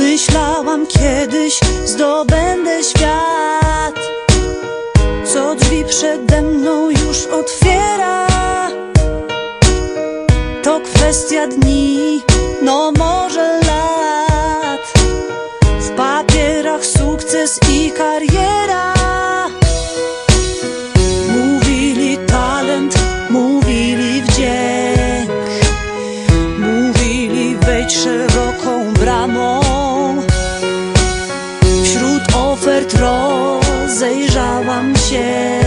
Myślałam kiedyś zdobędę świat. Co drzwi przede mną już otwiera. To kwestia dni. Ofert rozejrzałam się,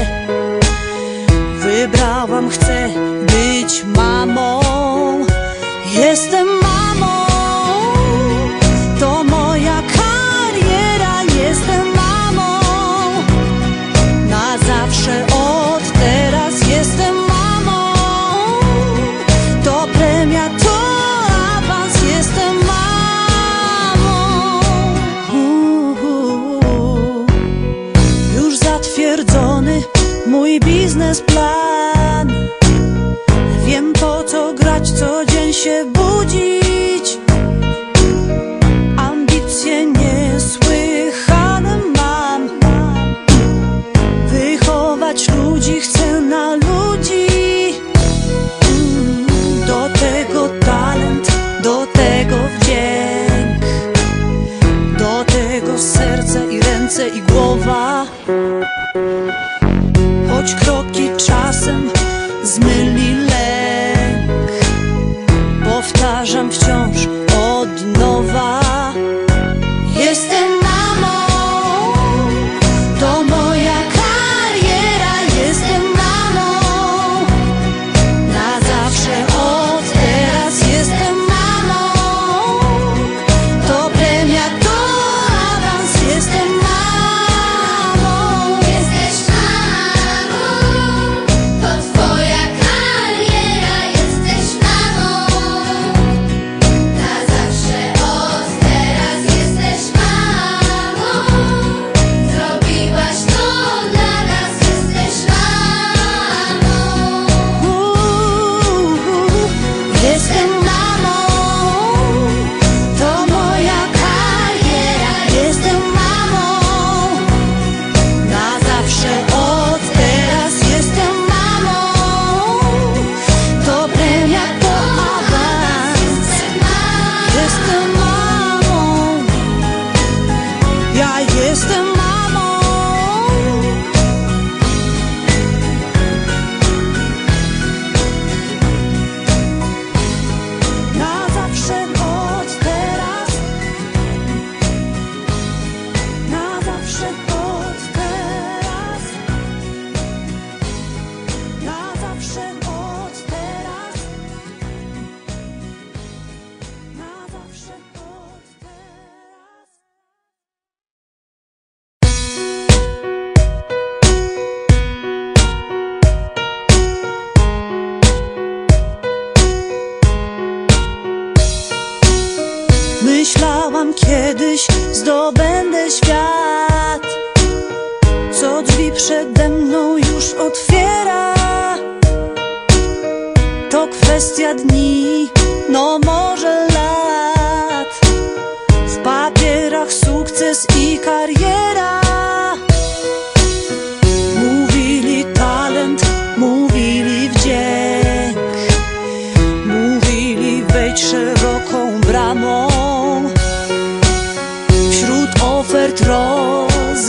wybrałam, chcę być mamą. Jestem biznesplan. Wiem po co grać, co dzień się budzić. Ambicje niesłychane mam. Wychować ludzi chcę na ludzi. Mm, Do tego talent, do tego wdzięk. Do tego serce i ręce i głowa. Choć kroki czasem zmyli lęk Powtarzam wciąż od nowa. Jestem Myślałam kiedyś zdobędę świat. Co drzwi przede mną już otwiera. To kwestia dni, no może lat. W papierach sukces i kariera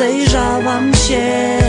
rozejrzałam się.